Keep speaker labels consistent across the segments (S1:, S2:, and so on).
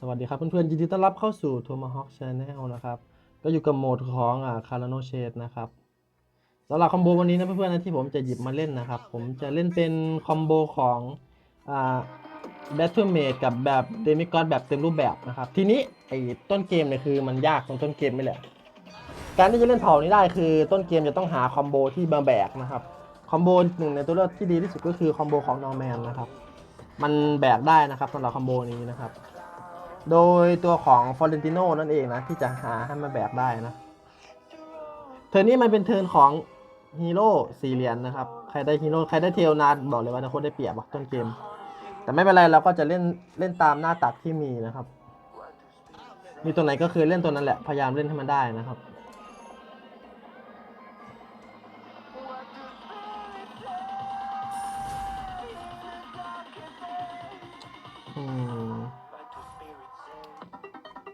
S1: สวัสดีครับเพื่อนๆยินดีต้อนรับเข้าสู่ Tomahawk Channel นะครับ ก็อยู่กับโหมดของอ่า Carano Shade นะครับสำหรับคอมโบวันนี้นะเพื่อนๆนะที่ผมจะหยิบมาเล่นนะครับ ผมจะเล่นเป็นคอมโบของอ่า Battle Mage กับแบบ Demigod แบบเต็มรูปแบบนะครับ ทีนี้ไอ้ต้นเกมเนี่ยคือมันยากตรงต้นเกมไม่แหละ การที่จะเล่นเผ่านี้ได้คือต้นเกมจะต้องหาคอมโบที่มาแบกนะครับ คอมโบหนึ่งในตัวเลือกที่ดีที่สุดก็คือคอมโบของ Norman นะครับ มันแบกได้นะครับสำหรับคอมโบนี้นะครับ โดยตัวของฟอร์เรนติโนนั่นเองนะ ที่จะหาให้มันแบกได้นะ เทิร์นนี้มันเป็นเทิร์นของฮีโร่สี่เหรียญนะครับ ใครได้ฮีโร่ใครได้เทลนาบอกเลยว่าจะโคตได้เปรียบอะต้นเกม แต่ไม่เป็นไรเราก็จะเล่นเล่นตามหน้าตักที่มีนะครับ มีตัวไหนก็คือเล่นตัวนั้นแหละ พยายามเล่นให้มันได้นะครับอืม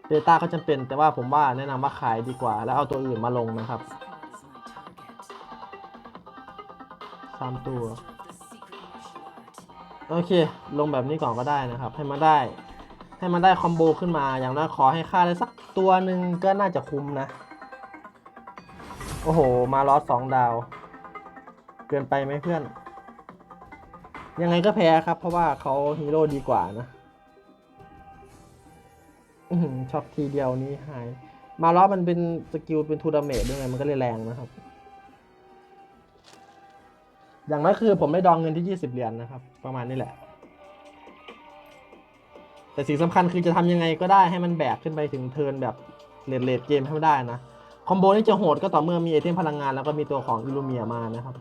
S1: เดต้าก็จำเป็นแต่ว่าผมว่าแนะนำว่าขายดีกว่า แล้วเอาตัวอื่นมาลงนะครับสามตัว โอเค ลงแบบนี้ก่อนก็ได้นะครับ ให้มันได้ ให้มันได้คอมโบขึ้นมาอย่างน้อยขอให้ค่าได้สักตัวหนึ่งก็น่าจะคุ้มนะ โอ้โห มาลอสสองดาว เกินไปไหมเพื่อน ยังไงก็แพ้ครับ เพราะว่าเขาฮีโร่ดีกว่านะ อื้อหือช็อตทีเดียวนี้หาย มาล้อมันเป็นสกิลเป็นทูดาเมจด้วยไงมันก็เลยแรงนะครับ อย่างน้อยคือผมไม่ดองเงินที่ 20 เหรียญนะครับ ประมาณนี้แหละ แต่สิ่งสำคัญคือจะทำยังไงก็ได้ให้มันแบกขึ้นไปถึงเทิร์นแบบเลดเลดเกมให้มันได้นะ คอมโบนี้จะโหดก็ต่อเมื่อมีไอเทมพลังงานแล้วก็มีตัวของอิลูเมียมานะครับ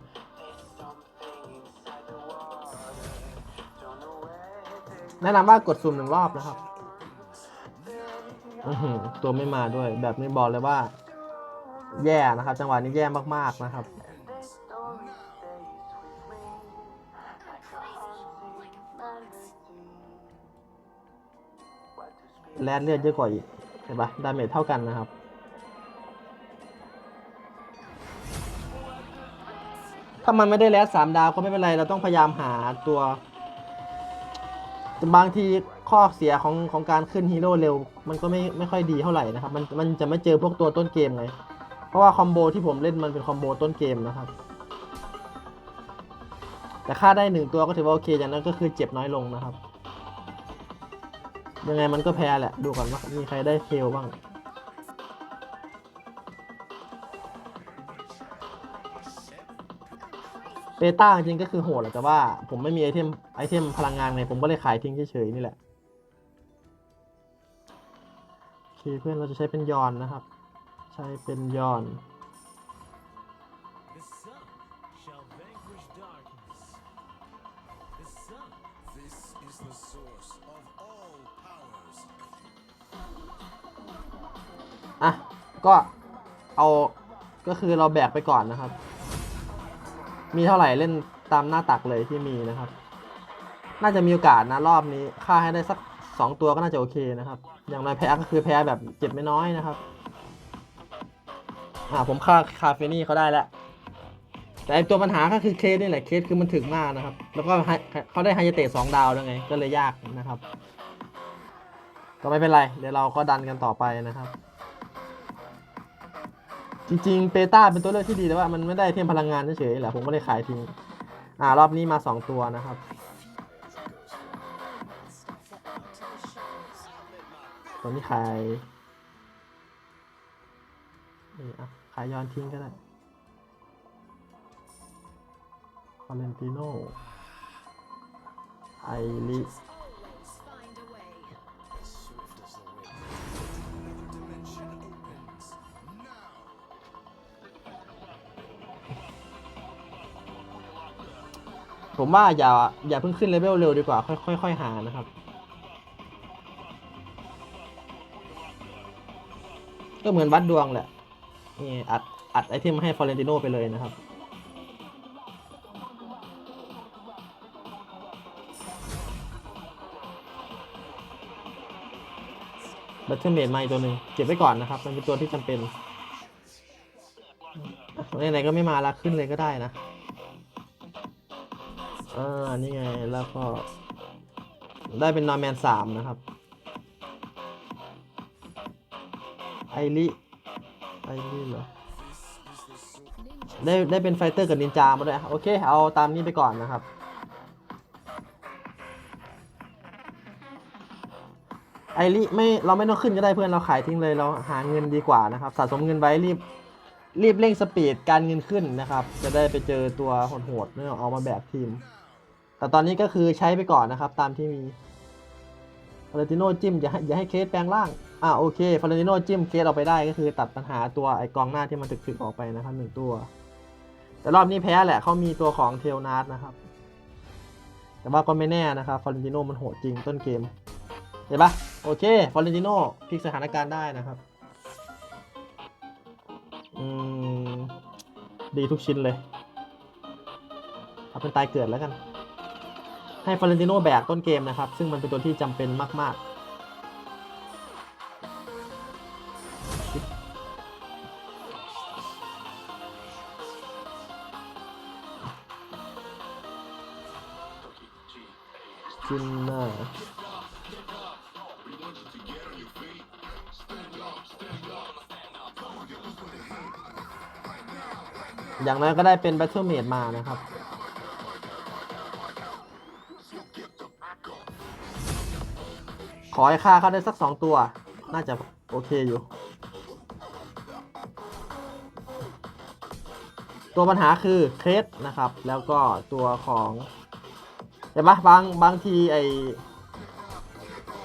S1: แนะนำว่ากดสุ่มหนึ่งรอบนะครับ ตัวไม่มาด้วย แบบนี้บอกเลยว่า แย่นะครับ จังหวะนี้แย่มากๆนะครับแลดเลือดเยอะกว่าอีกเห็นปะดาเมจเท่ากันนะครับ ถ้ามันไม่ได้แลดสามดาวก็ไม่เป็นไร เราต้องพยายามหาตัว บางที ข้อเสียของของการขึ้นฮีโร่เร็ว มันก็ไม่ไม่ค่อยดีเท่าไหร่นะครับ มันมันจะไม่เจอพวกตัวต้นเกมเลยเพราะว่าคอมโบที่ผมเล่นมันเป็นคอมโบต้นเกมนะครับ แต่ค่าได้หนึ่งตัวก็ถือว่าโอเคอย่างนั้นก็คือเจ็บน้อยลงนะครับ ยังไงมันก็แพ้แหละ ดูก่อนว่ามีใครได้เคลบ้างเบต้าจริงก็คือโหดแหละแต่ว่าผมไม่มีไอเทมไอเทมพลังงานไงผมก็เลยขายทิ้งเฉยๆนี่แหละ เคเพื่อนเราจะใช้เป็นยอนนะครับ ใช้เป็นยอน
S2: The sun shall vanquish darkness. The sun
S3: This is the source of all powers.
S1: อะ ก็เอาก็คือเราแบกไปก่อนนะครับ มีเท่าไหร่เล่นตามหน้าตักเลยที่มีนะครับ น่าจะมีโอกาสนะรอบนี้ฆ่าให้ได้สักสองตัวก็น่าจะโอเคนะครับ อย่างน้อยแพ้ก็คือแพ้แบบเจ็บไม่น้อยนะครับ อ่าผมฆ่าคาเฟนี่เขาได้แล้วแต่ตัวปัญหาก็คือเคสนี่แหละเคสคือมันถึงมากนะครับ แล้วก็เขาได้ไฮยาเตะสองดาวแล้วไง ก็เลยยากนะครับ ก็ไม่เป็นไร เดี๋ยวเราก็ดันกันต่อไปนะครับ จริงๆเปต้าเป็นตัวเลือกที่ดีแต่ว่ามันไม่ได้เทมพลังงานเฉยๆแหละผมก็เลยขายทิ้งอ่ารอบนี้มาสองตัวนะครับ ตัวนี้ขายนี่อะขายย้อนทิ้งก็ได้ฟอเรนติโนไอริ
S3: Swift as the wind. Another dimension opens. Now.
S1: ผมว่าอย่าอย่าเพิ่งขึ้นเลเวลเร็วดีกว่า ค่อยๆค่อยๆหานะครับ ก็เหมือนวัดดวงแหละ นี่อัดอัดไอเทมให้ฟอเรนติโนไปเลยนะครับ บัตเทอร์เมดมาอีกตัวหนึ่งเก็บไว้ก่อนนะครับ มันเป็นตัวที่จำเป็นไหนๆก็ไม่มาละขึ้นเลยก็ได้นะ อ่า นี่ไง แล้วก็ ได้เป็นนอร์แมนสามนะครับ ไอริไอริเหรอได้ได้เป็นไฟเตอร์กับนินจามาด้วยโอเค เอาตามนี้ไปก่อนนะครับไอริไม่เราไม่ต้องขึ้นก็ได้เพื่อนเราขายทิ้งเลยเราหาเงินดีกว่านะครับ สะสมเงินไว้รีบรีบเร่งสปีดการเงินขึ้นนะครับ จะได้ไปเจอตัวโหดๆไม่ต้องเอามาแบกทีม แต่ตอนนี้ก็คือใช้ไปก่อนนะครับ ตามที่มีฟารนติโนจิ้มอย่าให้อย่าให้เคสแปลงร่าง อ่าโอเคฟาเรนติโนจิ้มเคสออกไปได้ก็คือตัดปัญหาตัวไอกองหน้าที่มันถึกๆออกไปนะครับหนึ่งตัว แต่รอบนี้แพ้แหละเขามีตัวของเทลนาร์นะครับ แต่ว่าก็ไม่แน่นะครับฟลอเรนติโนมันโหดจริงต้นเกมเห็นปะโอเคฟลอเรนติโนพลิกสถานการณ์ได้นะครับอืมดีทุกชิ้นเลยเอาเป็นตายเกิดแล้วกัน ให้ฟลอเรนติโนแบกต้นเกมนะครับ ซึ่งมันเป็นตัวที่จำเป็นมาก ๆ อย่างน้อยก็ได้เป็น Battle Mate มานะครับ ขอให้ค่าเขาได้สักสองตัว น่าจะโอเคอยู่ ตัวปัญหาคือเครสนะครับ แล้วก็ตัวของเห็นปะบางบางทีไอ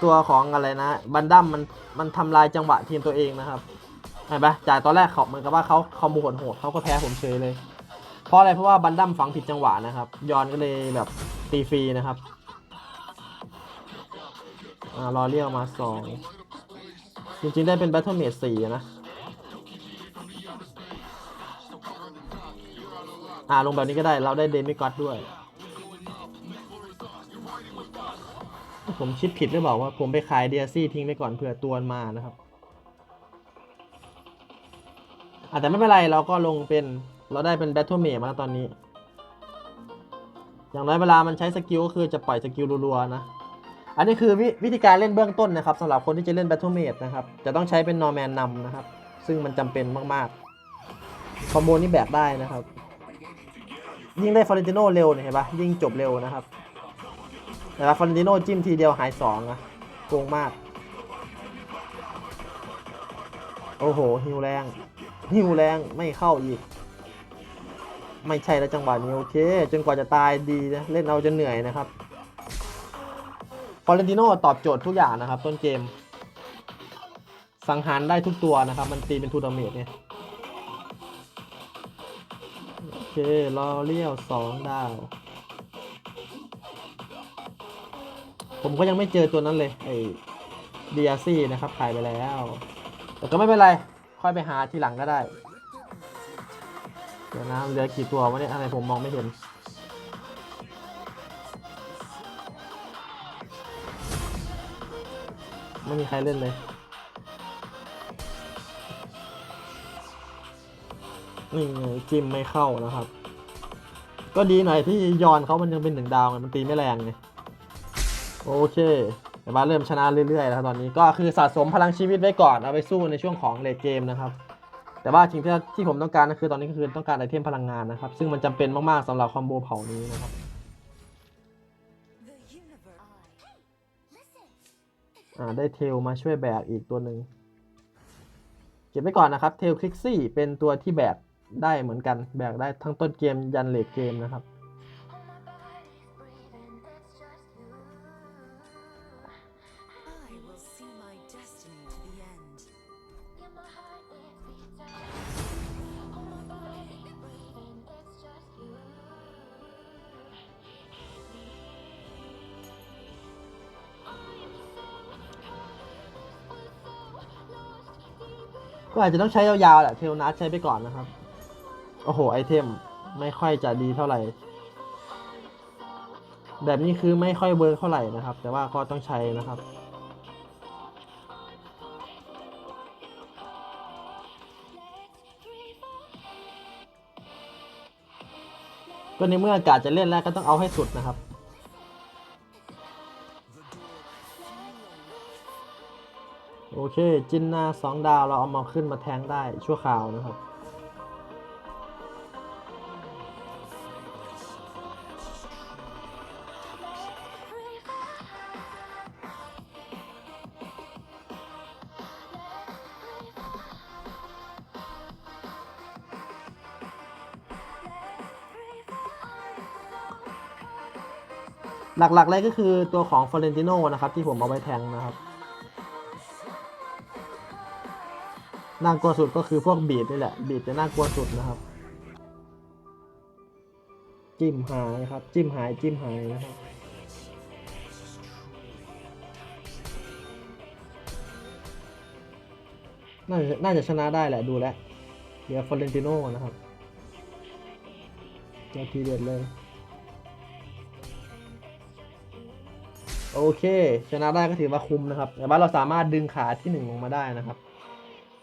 S1: ตัวของอะไรนะ บันดัมมันมันทำลายจังหวะทีมตัวเองนะครับ เห็นปะจากตอนแรกเขาเหมือนกับว่าเขาคอมโบโหดเขาก็แพ้ผมเฉยเลย เพราะอะไรเพราะว่าบันดัมฝังผิดจังหวะนะครับ ยอนก็เลยแบบตีฟรีนะครับอารอเรียกมาสองจริงๆได้เป็น Battle Mate สี่นะอ่าลงแบบนี้ก็ได้เราได้เดมิกอดด้วย ผมคิดผิดหรือเปล่าว่าผมไปขายเดียซี่ทิ้งไปก่อนเผื่อตัวมานะครับ อะแต่ไม่เป็นไรเราก็ลงเป็นเราได้เป็น Battle Mate มาตอนนี้ อย่างน้อยเวลามันใช้สกิลก็คือจะปล่อยสกิลรัวๆนะ อันนี้คือววิธีการเล่นเบื้องต้นนะครับสำหรับคนที่จะเล่น Battle Mate นะครับจะต้องใช้เป็นนอร์แมนนำนะครับ ซึ่งมันจำเป็นมากๆคอมโบนี้แบกได้นะครับ ยิ่งได้ฟอร์เรนติโนเร็วเนี่เห็นปะยิ่งจบเร็วนะครับแต่ว่าฟอร์เรนติโนจิ้มทีเดียวหายสองอะโกงมาก โอ้โหฮิวแรง ฮิวแรงไม่เข้าอีก ไม่ใช่แล้วจังหวะนี้โอเค จนกว่าจะตายดีนะเล่นเอาจนเหนื่อยนะครับฟอเรนติโนตอบโจทย์ทุกอย่างนะครับ ต้นเกม สังหารได้ทุกตัวนะครับ มันตีเป็นทูดาเมจเนี่ยโอเครอเลี้ยวสองดาว ผมก็ยังไม่เจอตัวนั้นเลยไอ้ดีอาซี่นะครับขายไปแล้ว แต่ก็ไม่เป็นไร ค่อยไปหาทีหลังก็ได้ เดี๋ยวนะเหลือกี่ตัววะเนี่ยอะไรผมมองไม่เห็น ไม่มีใครเล่นเลย นี่ไงจิ้มไม่เข้านะครับ ก็ดีหน่อยที่ยอนเขามันยังเป็นหนึ่งดาวไงมันตีไม่แรงไงโอเค แต่ว่าเริ่มชนะเรื่อยๆแล้วตอนนี้ก็คือสะสมพลังชีวิตไว้ก่อนเอาไปสู้ในช่วงของเลดเกมนะครับ แต่ว่าสิ่งที่ที่ผมต้องการก็คือตอนนี้ก็คือต้องการไอเทมพลังงานนะครับ ซึ่งมันจำเป็นมากๆสำหรับคอมโบเผ่านี้นะครับอ่าได้เทลมาช่วยแบกอีกตัวหนึ่งเก็บไว้ก่อนนะครับเทลคลิกซี่เป็นตัวที่แบกได้เหมือนกันแบกได้ทั้งต้นเกมยันเลทเกมนะครับ ก็อาจจะต้องใช้ยาวๆแหละเทลนัสใช้ไปก่อนนะครับ โอ้โห ไอเทมไม่ค่อยจะดีเท่าไหร่ แบบนี้คือไม่ค่อยเวิร์กเท่าไหร่นะครับ แต่ว่าก็ต้องใช้นะครับก็ในเมื่ออากาศจะเล่นแล้วก็ต้องเอาให้สุดนะครับ โอเค จินนาสองดาวเราเอามาขึ้นมาแทงได้ชั่วคราวนะครับ หลักๆเลยก็คือตัวของฟ o เรนติโนนะครับ ที่ผมเอาไว้แทงนะครับ น่ากลัวสุดก็คือพวกบีดนี่แหละ บีดจะน่ากลัวสุดนะครับ จิ้มหายครับ จิ้มหายจิ้มหายนะครับน่าจะน่าจะชนะได้แหละดูแลเดี๋ยวฟ o เรนติโนนะครับเจ้าทีเด็ดเลย โอเค ชนะได้ก็ถือว่าคุ้มนะครับ แต่ว่าเราสามารถดึงขาที่หนึ่งลงมาได้นะครับ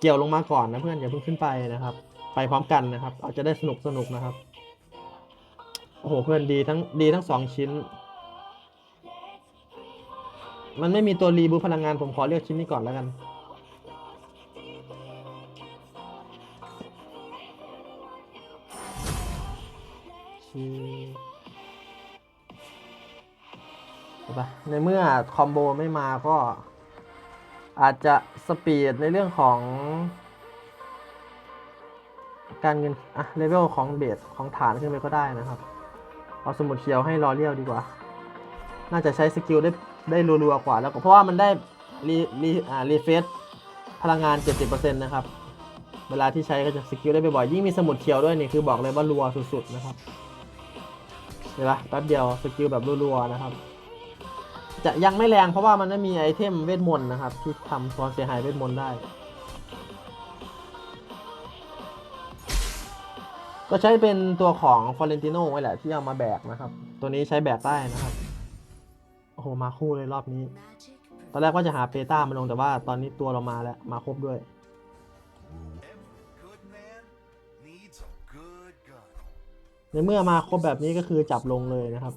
S1: เกี่ยวลงมาก่อนนะเพื่อนอย่าเพิ่งขึ้นไปนะครับ ไปพร้อมกันนะครับ เอาจะได้สนุกสนุกนะครับโอ้โหเพื่อนดีทั้งดีทั้งสองชิ้น มันไม่มีตัวรีบูพลังงานผมขอเลือกชิ้นนี้ก่อนแล้วกันชิ้นใช่ปะในเมื่อคอมโบไม่มาก็ อาจจะสปีดในเรื่องของ การเงินอะเลเวลของเบสของฐานขึ้นไปก็ได้นะครับ เอาสมุดเขียวให้รอเลี้ยวดีกว่า น่าจะใช้สกิลได้ได้รัวๆกว่า แล้วก็เพราะว่ามันได้รีรีอ่ารีเฟซพลังงาน 70%นะครับ เวลาที่ใช้ก็จะสกิลได้บ่อยๆยิ่งมีสมุดเขียวด้วยนี่คือบอกเลยว่ารัวสุดๆนะครับเห็นปะแป๊บเดียวสกิลแบบรัวๆนะครับ จะยังไม่แรงเพราะว่ามันไม่มีไอเทมเวทมนต์นะครับ ที่ทำความเสียหายเวทมนต์ได้ ก็ใช้เป็นตัวของฟอเรนติโน่ไว้แหละที่เอามาแบกนะครับ ตัวนี้ใช้แบกได้นะครับ โอ้โห มาคู่เลยรอบนี้ ตอนแรกว่าจะหาเปต้ามาลงแต่ว่าตอนนี้ตัวเรามาแล้ว มาครบด้วยในเมื่อมาครบแบบนี้ก็คือจับลงเลยนะครับ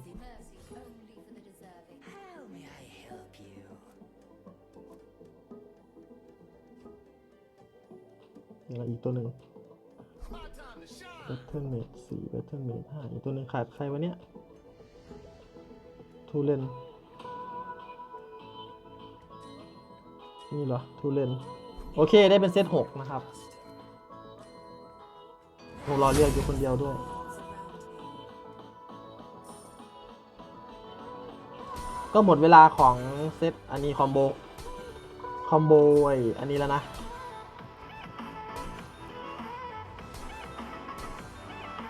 S1: นี่ละอีกตัวหนึ่ง
S3: My time to shine.
S1: แบทเทิลเมดสี่แบทเทิลเมดห้าอีกตัวหนึ่งขาดใครวะเนี่ยทูเลนนี่เหรอทูเลนโอเคได้เป็นเซตหกนะครับผมรอเลือกอยู่คนเดียวด้วยก็หมดเวลาของเซตอันนี้คอมโบ คอมโบไออันนี้แล้วนะ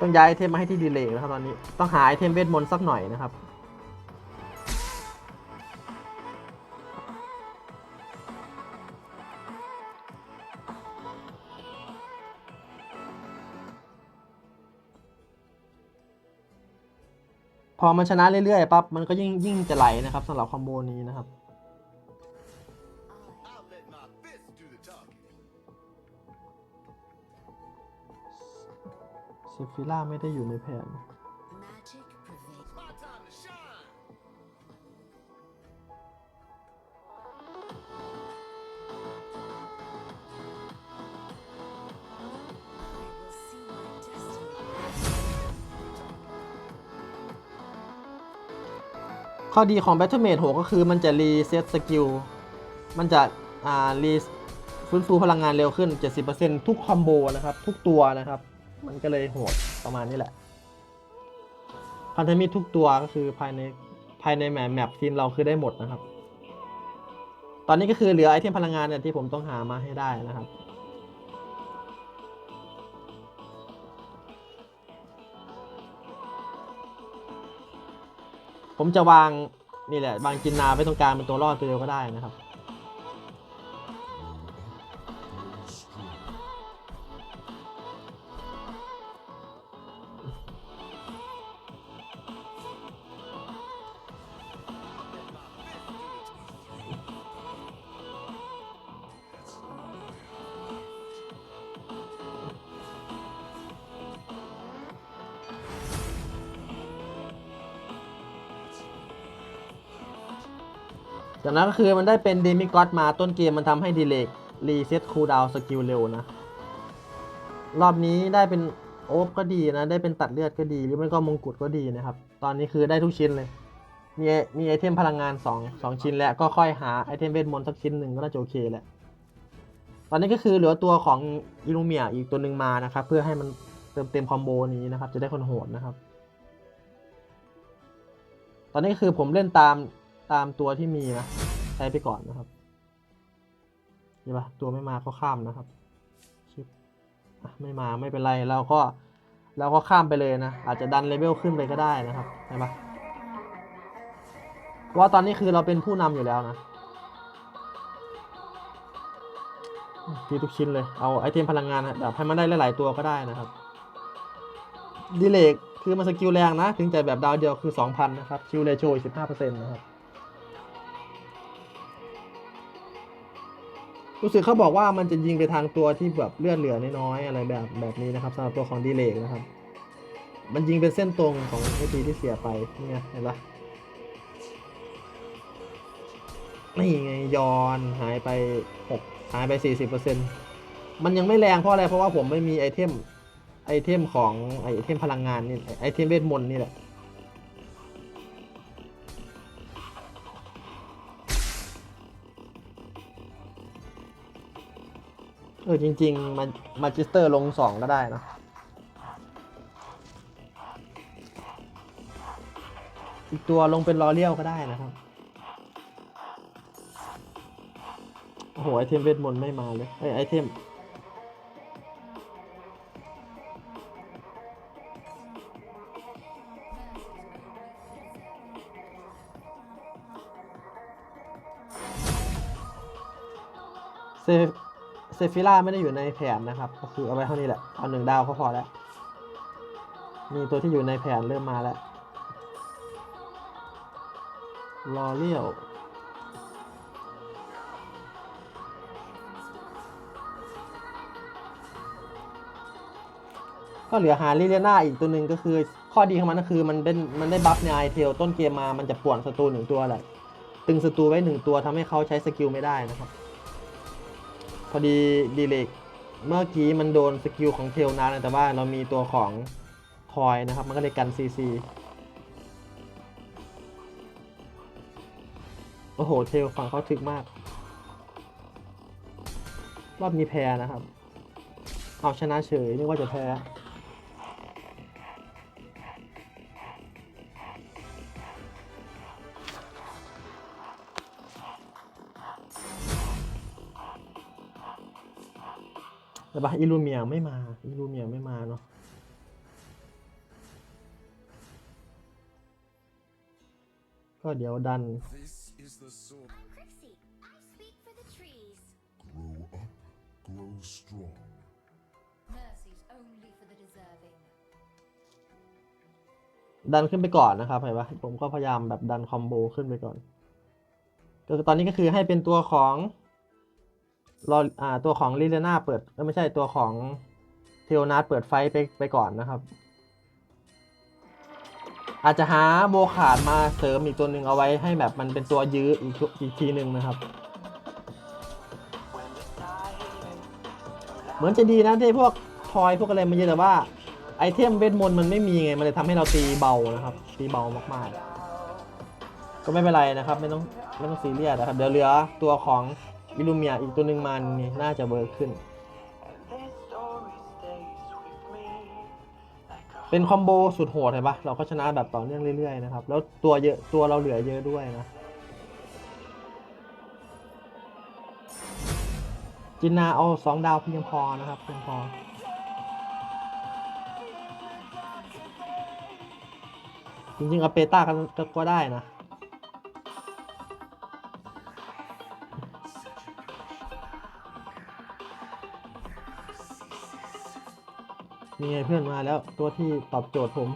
S1: ต้องย้ายไอเทมมาให้ที่ดีเลย์นะครับตอนนี้ ต้องหาไอเทมเวทมนต์สักหน่อยนะครับพอมันชนะเรื่อยๆปั๊บมันก็ยิ่งยิ่งจะไหลนะครับสำหรับคอมโบนี้นะครับ ซิล่าไม่ได้อยู่ในแผน ข้อดีของ Battle Mage 6ก็คือมันจะรีเซ็ตสกิล มันจะ อ่า รีฟื้นฟูพลังงานเร็วขึ้น 70%ทุกคอมโบนะครับ ทุกตัวนะครับ มันก็เลยโหดประมาณนี้แหละ พันธมิตรทุกตัวก็คือภายในภายในแมปแมปทีมเราคือได้หมดนะครับ ตอนนี้ก็คือเหลือไอเทมพลังงานเนี่ยที่ผมต้องหามาให้ได้นะครับผมจะวางนี่แหละวางจินนาไว้ตรงกลางเป็นตัวรอดตัวเดียวก็ได้นะครับ จากนั้นก็คือมันได้เป็นเดมิกอ d มาต้นเกมมันทำให้ดีเลกรีเซ็ตคูลดาวสกิลเร็วนะ รอบนี้ได้เป็นโอ๊บก็ดีนะ ได้เป็นตัดเลือดก็ดี หรือไม่ก็มงกุฎก็ดีนะครับ ตอนนี้คือได้ทุกชิ้นเลย มีมีไอเทมพลังงาน2 2ชิ้นแล้วก็ค่อยหาไอเทมเวทมนต์สักชิ้นหนึ่งก็น่าจะโอเคแหละ ตอนนี้ก็คือเหลือตัวของอิลูเมียอีกตัวหนึ่งมานะครับ เพื่อให้มันเติมเต็มคอมโบนี้นะครับ จะได้คนโหดนะครับ ตอนนี้คือผมเล่นตาม ตามตัวที่มีนะ ใช้ไปก่อนนะครับเห็นปะตัวไม่มาก็ข้ามนะครับชึบอะไม่มาไม่เป็นไรเราก็เราก็ข้ามไปเลยนะ อาจจะดันเลเวลขึ้นไปก็ได้นะครับเห็นปะว่าตอนนี้คือเราเป็นผู้นำอยู่แล้วนะทีทุกชิ้นเลย เอาไอเทมพลังงานแบบให้มันได้หลาย ๆ ตัวก็ได้นะครับ ดีเลกคือมันสกิลแรงนะ ถึงจะแบบดาวเดียวคือ 2,000 นะครับ คิวเรโชอีก15%นะครับ รู้สึกเขาบอกว่ามันจะยิงไปทางตัวที่แบบเลือดเหลือน้อยๆอะไรแบบแบบนี้นะครับสำหรับตัวของดีเลกนะครับ มันยิงเป็นเส้นตรงของไอทีที่เสียไปนี่ไงเห็นปะนี่ไงยอนหายไปหกหายไปสี่สิบเปอร์เซ็นมันยังไม่แรงเพราะอะไรเพราะว่าผมไม่มีไอเทมไอเทมของไอเทมพลังงานนี่ไอเทมเวทมนต์นี่แหละ ออจริงๆมามาจิสเตอร์ลงสองก็ได้นะอีกตัวลงเป็นลอเลียวก็ได้นะครับ โอ้โห ไอเทมเวทมนต์ไม่มาเลยเอ้ยไอเทม เซเซฟิล่าไม่ได้อยู่ในแผนนะครับ ก็คือเอาไว้เท่านี้แหละ เอาหนึ่งดาวก็พอแล้ว มีตัวที่อยู่ในแผนเริ่มมาแล้วรอเลี้ยวก็เหลือหาลิเลียนาอีกตัวหนึ่งก็คือ ข้อดีของมันก็คือมันเป็นมันได้บัฟในไอเทลต้นเกมมามันจะป่วนศัตรูหนึ่งตัวแหละตึงศัตรูไว้หนึ่งตัวทำให้เขาใช้สกิลไม่ได้นะครับ พอดีดีเลกเมื่อกี้มันโดนสกิลของเทลนานแต่ว่าเรามีตัวของทอยนะครับ มันก็เลยกันซีซีโอ้โห เทลฝั่งเขาถึกมาก รอบนี้แพ้นะครับ เอาชนะเฉยนึกว่าจะแพ้ แต่ปะอิลูเมียไม่มา อิลูเมียไม่มาเนาะก็เดี๋ยวดัน
S3: This is the sword.
S4: I'm Crixie. I speak for the trees.
S3: Grow up, grow strong.
S4: Mercy's only for the deserving.
S1: ดันขึ้นไปก่อนนะครับเห็นปะผมก็พยายามแบบดันคอมโบขึ้นไปก่อนก็คือตอนนี้ก็คือให้เป็นตัวของ รออ่าตัวของลิเลนาเปิดไม่ใช่ตัวของเทโอนาเปิดไฟไปไปก่อนนะครับ อาจจะหาโบขาดมาเสริมอีกตัวหนึ่งเอาไว้ให้แบบมันเป็นตัวยื้ออีกทุอีกทีหนึ่งนะครับ เหมือนจะดีนะที่พวกทอยพวกอะไรมันเยอะแต่ว่าไอเทมเวทมนต์มันไม่มีไง มันเลยทำให้เราตีเบานะครับ ตีเบามากๆ ก็ไม่เป็นไรนะครับ ไม่ต้องไม่ต้องซีเรียสนะครับ เดี๋ยวเหลือตัวของ อิลูเมียอีกตัวหนึ่งมันนี่น่าจะเวิร์กขึ้น เป็นคอมโบสุดโหดเห็นปะเราก็ชนะแบบต่อเนื่องเรื่อยๆนะครับ แล้วตัวเยอะตัวเราเหลือเยอะด้วยนะ จินนาเอาสองดาวเพียงพอนะครับเพียงพอจริงๆเอาเปต้าก็ก็ก็ได้นะ นี่ไงเพื่อนมาแล้วตัวที่ตอบโจทย์ผม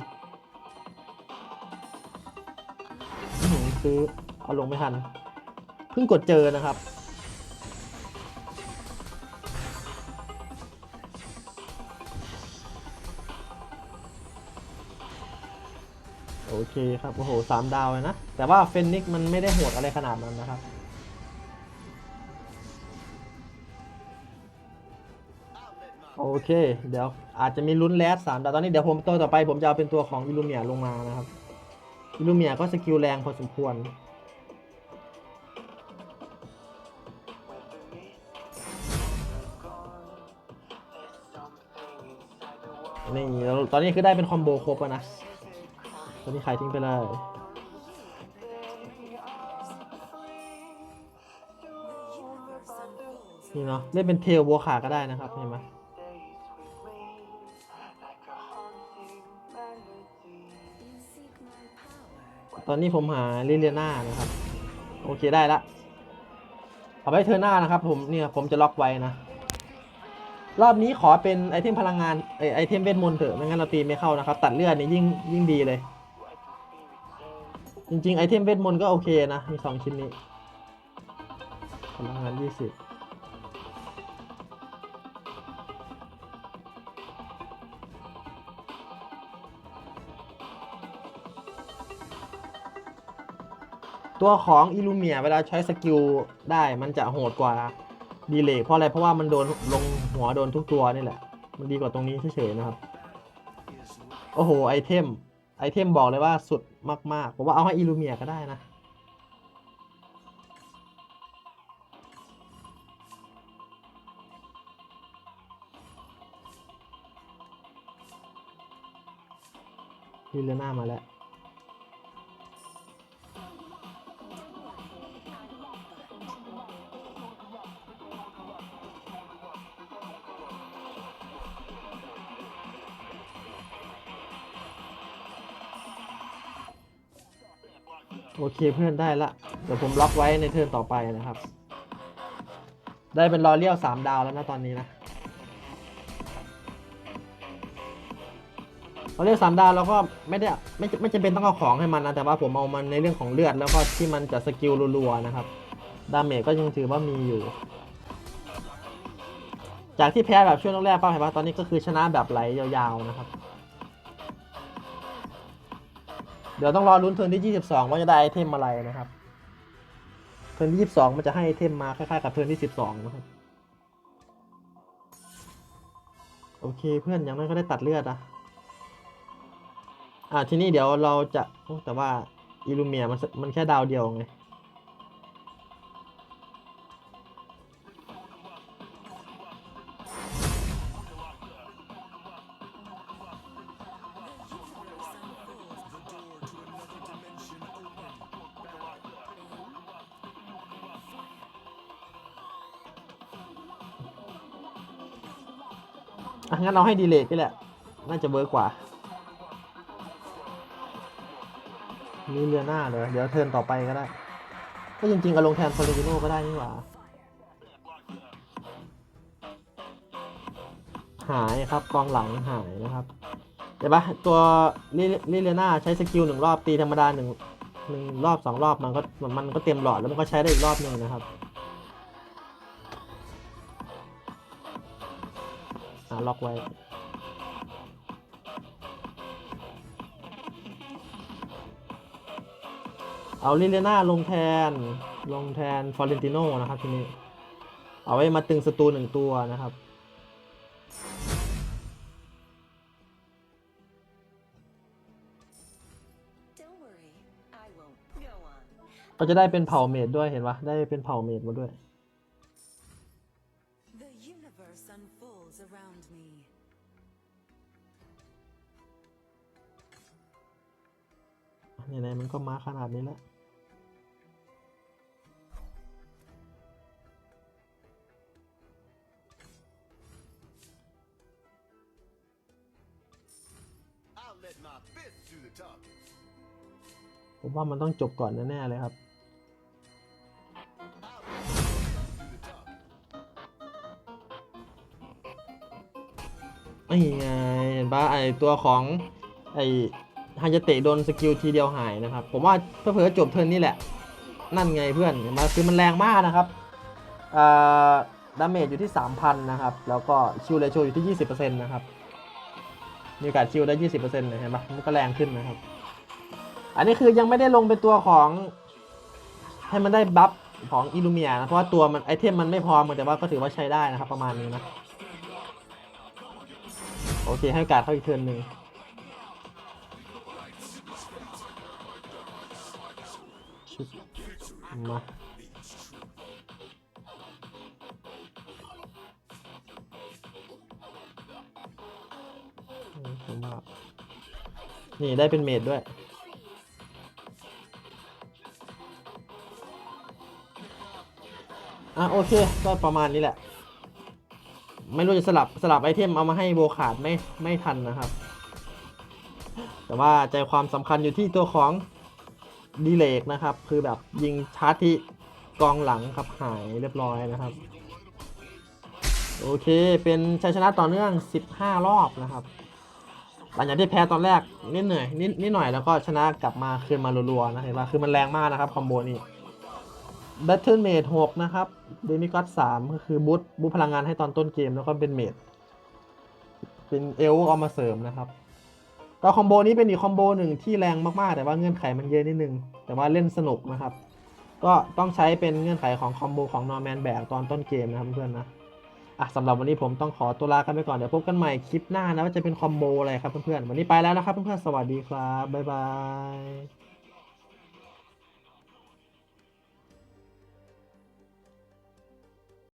S1: ซื้อเอาลงไม่ทัน เพิ่งกดเจอนะครับโอเคครับ โอ้โหสามดาวเลยนะ แต่ว่าเฟนนิกมันไม่ได้โหดอะไรขนาดนั้นนะครับ เค เดี๋ยวอาจจะมีลุ้นแรดสามแต่ตอนนี้เดี๋ยวผมตัวต่อไปผมจะเอาเป็นตัวของอิลูเมียลงมานะครับอิลูเมียก็สกิลแรงพอสมควร นี่ตอนนี้คือได้เป็นคอมโบครบแล้วนะ ตอนนี้ขายทิ้งไปเลยนี่เนาะเล่นเป็นเทลบัวขาก็ได้นะครับเห็นไหม ตอนนี้ผมหาลิเลียนานะครับ โอเคได้ละเอาไว้เธอหน้านะครับ ผมเนี่ยผมจะล็อกไว้นะ รอบนี้ขอเป็นไอเทมพลังงานไอไอเทมเวทมนต์เถอะไม่งั้นเราตีไม่เข้านะครับ ตัดเลือดนี่ยิ่งยิ่งดีเลย จริงๆไอเทมเวทมนต์ก็โอเคนะ มีสองชิ้นนี้พลังงานยี่สิบ ตัวของอิลูเมียเวลาใช้สกิลได้มันจะโหดกว่าดีเลยเพราะอะไรเพราะว่ามันโดนลงหัวโดนทุกตัวนี่แหละ มันดีกว่าตรงนี้เฉยๆนะครับ โอ้โหไอเทมไอเทมบอกเลยว่าสุดมากๆผมว่าเอาให้อิลูเมียก็ได้นะลิเลน่ามาแล้ว เคเพื่อนได้ละ เดี๋ยวผมล็อกไว้ในเทิร์นต่อไปนะครับ ได้เป็นรอเลี้ยวสามดาวแล้วนะตอนนี้นะราเรียกสามดาวเราก็ไม่ได้ไม่ไม่จำเป็นต้องเอาของให้มันนะ แต่ว่าผมเอามันในเรื่องของเลือดแล้วก็ที่มันจะสกิลรัวๆนะครับ ดาเมจก็ยังถือว่ามีอยู่ จากที่แพ้แบบช่วงแรกๆป้าเห็นปะตอนนี้ก็คือชนะแบบไหลยาวๆนะครับ ดี๋ยวต้องรอลุ้นเทิร์นที่ 22 ว่าจะได้ไอเทมอะไรนะครับ เทิร์นที่ 22 มันจะให้ไอเทมมาคล้ายๆกับเทิร์นที่ 12 นะครับ โอเคเพื่อนอย่างนั้นก็ได้ตัดเลือดอะอ่าทีนี้เดี๋ยวเราจะโอ้แต่ว่าอิลูเมียมันมันแค่ดาวเดียวไง เอาให้ดีเลย์ไปแหละ น่าจะเวิร์กกว่า นี่เรือหน้าเลยเดี๋ยวเทิร์นต่อไปก็ได้ ก็จริงๆเอาลงแทนฟอร์เรนติโนก็ได้นี่หว่า หายครับกองหลังหายนะครับเห็นปะตัวลิลิเลียนาใช้สกิลหนึ่งรอบตีธรรมดาหนึ่งหนึ่งรอบสองรอบมันก็มันก็เต็มหลอดแล้วมันก็ใช้ได้อีกรอบหนึ่งนะครับาล็อกไว้ เอาลิเลน่าลงแทน ลงแทนฟอร์เรนติโนนะครับทีนี้ เอาไว้มาตึงศัตรูหนึ่งตัวนะครับ
S5: Don't worry, I won't. Go on.
S1: ก็จะได้เป็นเผ่าเมดด้วยเห็นปะได้เป็นเผ่าเมดมาด้วย
S5: The universe unfolds around me.
S1: ไหนๆมันก็มาขนาดนี้แล้ว
S3: I'll let my fist do the talking.
S1: ผมว่ามันต้องจบก่อนแน่ๆเลยครับ นี่ไงเห็นปะไอตัวของไอฮายาเตะโดนสกิลทีเดียวหายนะครับ ผมว่าเพื่อจบเทิร์นนี่แหละ นั่นไงเพื่อนเห็นปะคือมันแรงมากนะครับอ่าดาเมจอยู่ที่ 3,000 นะครับ แล้วก็ชิลเลโชอยู่ที่ 20%นะครับ มีโอกาสชิลได้ 20%เลยเห็นปะมันก็แรงขึ้นนะครับ อันนี้คือยังไม่ได้ลงเป็นตัวของให้มันได้บัฟของอิลูเมียนะ เพราะว่าตัวมันไอเทมมันไม่พอเหมือนแต่ว่าก็ถือว่าใช้ได้นะครับประมาณนี้นะ โอเค ให้โอกาสเขาอีกเทิร์นหนึ่งชุบมาเออผมว่านี่ได้เป็นเมดด้วย อะ โอเค ก็ประมาณนี้แหละ ไม่รู้จะสลับสลับไอเทมเอามาให้โบขาดไม่ไม่ทันนะครับ แต่ว่าใจความสำคัญอยู่ที่ตัวของดีเลกนะครับ คือแบบยิงชาร์จที่กองหลังครับหายเรียบร้อยนะครับ โอเคเป็นชัยชนะต่อเนื่อง 15 รอบนะครับ หลังจากที่แพ้ตอนแรกนิดหน่อยนิดนิดหน่อยแล้วก็ชนะกลับมาคืนมารัวๆนะเห็นป่ะคือมันแรงมากนะครับคอมโบนี้ Battle Mage 6นะครับ Demigod 3ก็คือบูทบูทพลังงานให้ตอนต้นเกมแล้วก็เป็นเมดเป็นเอลเอามาเสริมนะครับ ก็คอมโบนี้เป็นอีกคอมโบหนึ่งที่แรงมากๆ แต่ว่าเงื่อนไขมันเยอะนิดนึง แต่ว่าเล่นสนุกนะครับ ก็ต้องใช้เป็นเงื่อนไขของคอมโบของนอร์แมนแบกตอนต้นเกมนะครับเพื่อนนะอะสำหรับวันนี้ผมต้องขอตัวลากันไปก่อน เดี๋ยวพบกันใหม่คลิปหน้านะว่าจะเป็นคอมโบอะไรครับเพื่อนๆ วันนี้ไปแล้วนะครับเพื่อนๆ สวัสดีครับ บ๊ายบาย